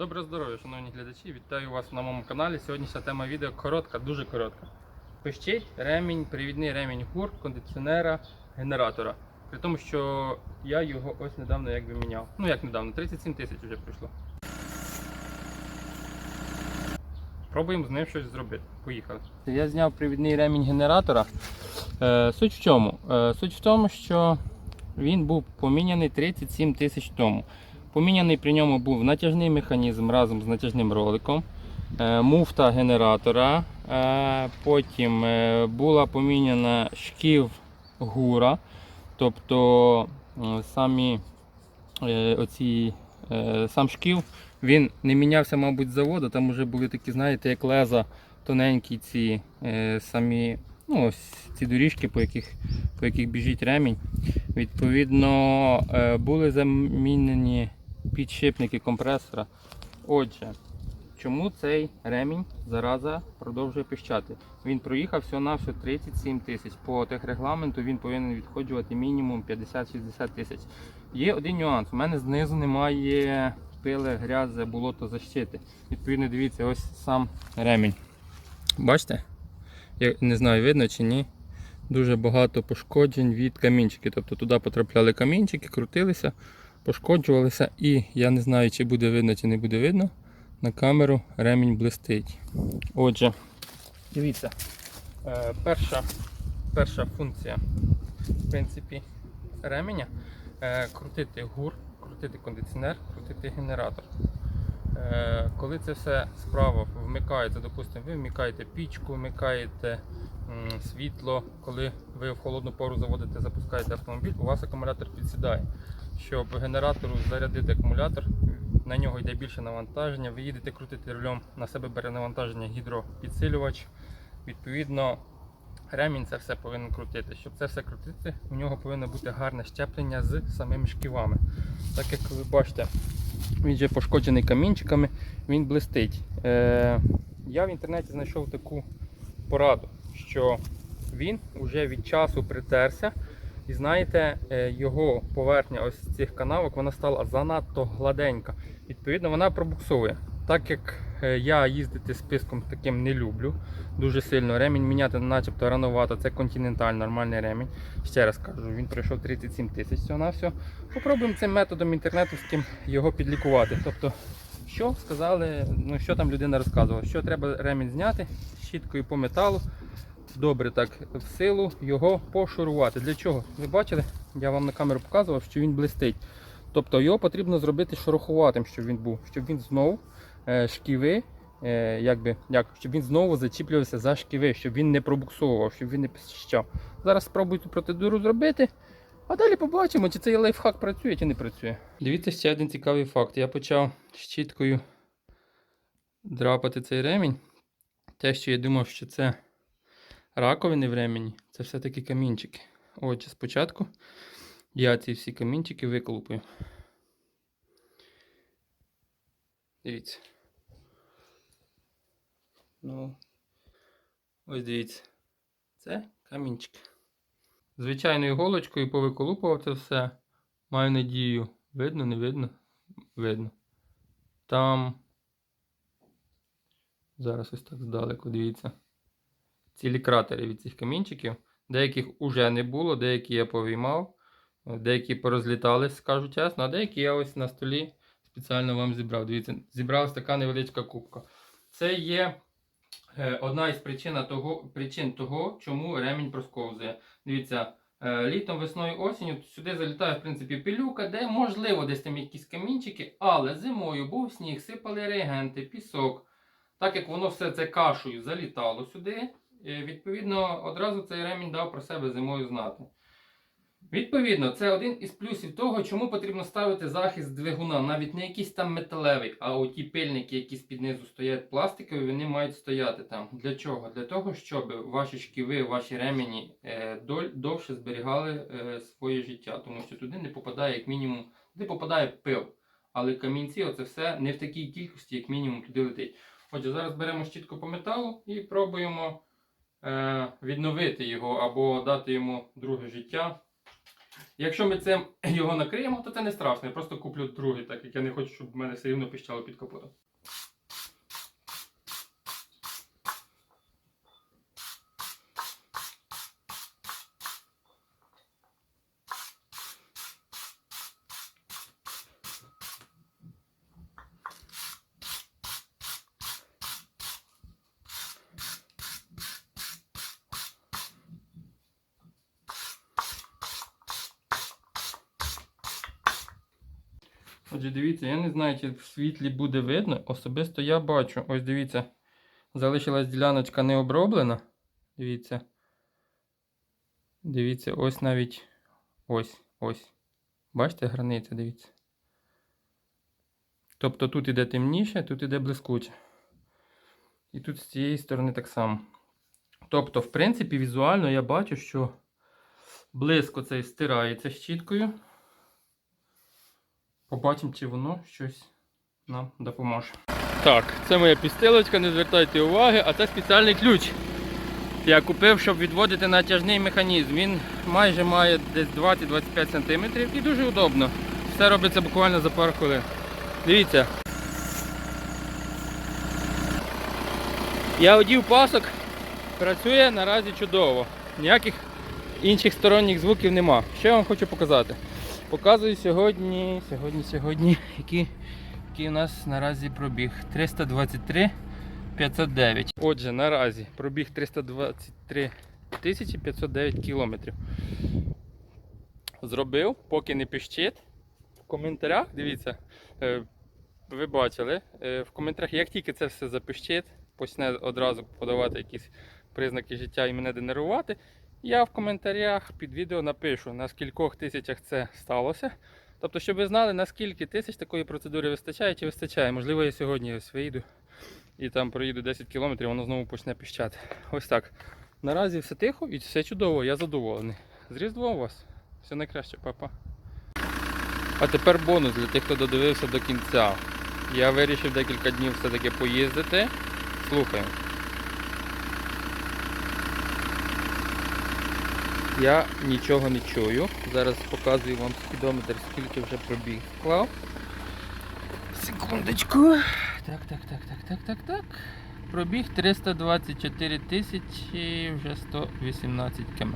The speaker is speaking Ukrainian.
Доброго здоров'я, шановні глядачі! Вітаю вас на моєму каналі. Сьогоднішня тема відео коротка, дуже коротка. Пищить ремінь, привідний ремінь гур, кондиціонера, генератора. При тому, що я його ось недавно якби міняв. Ну як недавно, 37 тисяч вже пройшло. Пробуємо з ним щось зробити. Поїхали. Я зняв привідний ремінь генератора. Е, суть в чому? Е, суть в тому, що він був поміняний 37 тисяч тому. Поміняний при ньому був натяжний механізм разом з натяжним роликом, е, муфта генератора. е, Потім е, була поміняна шків гура. Тобто самі оці, сам шків він не мінявся, мабуть, з заводу. Там вже були такі, знаєте, як леза тоненькі ці самі ну, ось ці доріжки, по яких, по яких біжить ремінь. Відповідно, були замінені підшипники компресора. Отже, чому цей ремінь зараза продовжує пищати? Він проїхав всього на всього 37 тисяч. По техрегламенту він повинен відходжувати мінімум 50-60 тисяч. Є один нюанс. У мене знизу немає пили, грязи, болото защити. Відповідно, дивіться, ось сам ремінь. Бачите? Я не знаю, видно чи ні. Дуже багато пошкоджень від камінчиків. Тобто туди потрапляли камінчики, крутилися, пошкоджувалися і я не знаю, чи буде видно, чи не буде видно. На камеру ремінь блистить. Отже, дивіться, е, перша, перша функція в принципі, ременя е, крутити гур, крутити кондиціонер, крутити генератор. Е, Коли це все справа вмикається, допустимо, ви вмикаєте пічку, вмикаєте світло, коли ви в холодну пору заводите, запускаєте автомобіль, у вас акумулятор підсідає. Щоб генератору зарядити акумулятор, на нього йде більше навантаження. Ви їдете крутити рулем, на себе бере навантаження гідропідсилювач. Відповідно, ремінь це все повинен крутити. Щоб це все крутити, у нього повинно бути гарне щеплення з самими шківами. Так як ви бачите, він же пошкоджений камінчиками, він блистить. Е, я в інтернеті знайшов таку пораду, що він вже від часу притерся. І знаєте, е, його поверхня ось цих канавок вона стала занадто гладенька. Відповідно, вона пробуксовує. Так як е, я їздити з писком таким не люблю дуже сильно, ремінь міняти начебто рановато, це континенталь, нормальний ремінь. Ще раз кажу, він пройшов 37 тисяч на все. Попробуємо цим методом інтернетовським його підлікувати. Тобто, що сказали, ну що там людина розказувала, що треба ремінь зняти щіткою по металу, добре так в силу його пошурувати. Для чого? Ви бачили? Я вам на камеру показував, що він блистить. Тобто його потрібно зробити шорохуватим, щоб він був, щоб він знову е, шківи, е, якби, як, щоб він знову зачіплювався за шківи, щоб він не пробуксовував, щоб він не пищав. Зараз спробую цю процедуру зробити. А далі побачимо, чи цей лайфхак працює, чи не працює. Дивіться ще один цікавий факт. Я почав щіткою драпати цей ремінь. Те, що я думав, що це раковини в ремені, це все-таки камінчики. Отже, спочатку я ці всі камінчики виколупую. Дивіться. Ну, ось дивіться. Це камінчики. Звичайною голочкою повиколупував це все. Маю надію. Видно, не видно? Видно. Там. Зараз ось так здалеку, дивіться. Цілі кратери від цих камінчиків. Деяких уже не було, деякі я повіймав, деякі порозлітались, скажу чесно, а деякі я ось на столі спеціально вам зібрав. Дивіться, зібралась така невеличка кубка. Це є е, одна із причин того, причин того, чому ремінь просковзує. Дивіться, е, літом, весною, осінню сюди залітає в принципі пилюка, де можливо десь там якісь камінчики, але зимою був сніг, сипали реагенти, пісок. Так як воно все це кашею залітало сюди, е, відповідно, одразу цей ремінь дав про себе зимою знати. Відповідно, це один із плюсів того, чому потрібно ставити захист двигуна, навіть не якийсь там металевий, а оті пильники, які з-під низу стоять пластикові, вони мають стояти там. Для чого? Для того, щоб ваші шківи, ваші ремені е, довше зберігали е, своє життя, тому що туди не попадає, як мінімум, туди попадає пил. Але камінці, оце все не в такій кількості, як мінімум, туди летить. Отже, зараз беремо щітку по металу і пробуємо відновити його або дати йому друге життя. Якщо ми цим його накриємо, то це не страшно. Я просто куплю другий, так як я не хочу, щоб в мене все рівно піщало під капотом. Отже, дивіться, я не знаю, чи в світлі буде видно. Особисто я бачу. Ось дивіться, залишилась діляночка не оброблена. Дивіться. Дивіться, ось навіть ось, ось. Бачите, границя, дивіться. Тобто тут іде темніше, тут іде блискуче. І тут з цієї сторони так само. Тобто, в принципі, візуально я бачу, що блиско цей стирається щіткою. Побачимо, чи воно щось нам допоможе. Так, це моя підстилочка, не звертайте уваги, а це спеціальний ключ. Я купив, щоб відводити натяжний механізм. Він майже має десь 20-25 см і дуже удобно. Все робиться буквально за пару хвилин. Дивіться. Я одів пасок, працює наразі чудово. Ніяких інших сторонніх звуків нема. Що я вам хочу показати? Показую сьогодні, сьогодні, сьогодні, який, який у нас наразі пробіг. 323 509. Отже, наразі пробіг 323 509 кілометрів. Зробив, поки не піщить. В коментарях, дивіться, е, ви бачили, е, в коментарях, як тільки це все запищить, почне одразу подавати якісь признаки життя і мене денервувати. Я в коментарях під відео напишу, на скількох тисячах це сталося. Тобто, щоб ви знали, на скільки тисяч такої процедури вистачає чи вистачає. Можливо, я сьогодні ось вийду і там проїду 10 кілометрів, воно знову почне піщати. Ось так. Наразі все тихо і все чудово, я задоволений. З Різдвом вас. Все найкраще, папа. А тепер бонус для тих, хто додивився до кінця. Я вирішив декілька днів все-таки поїздити. Слухаємо. Я нічого не чую. Зараз показую вам спідометр, скільки вже пробіг вклав. Секундочку. Так, так, так, так, так, так, так. Пробіг 324 тисячі вже 118 км.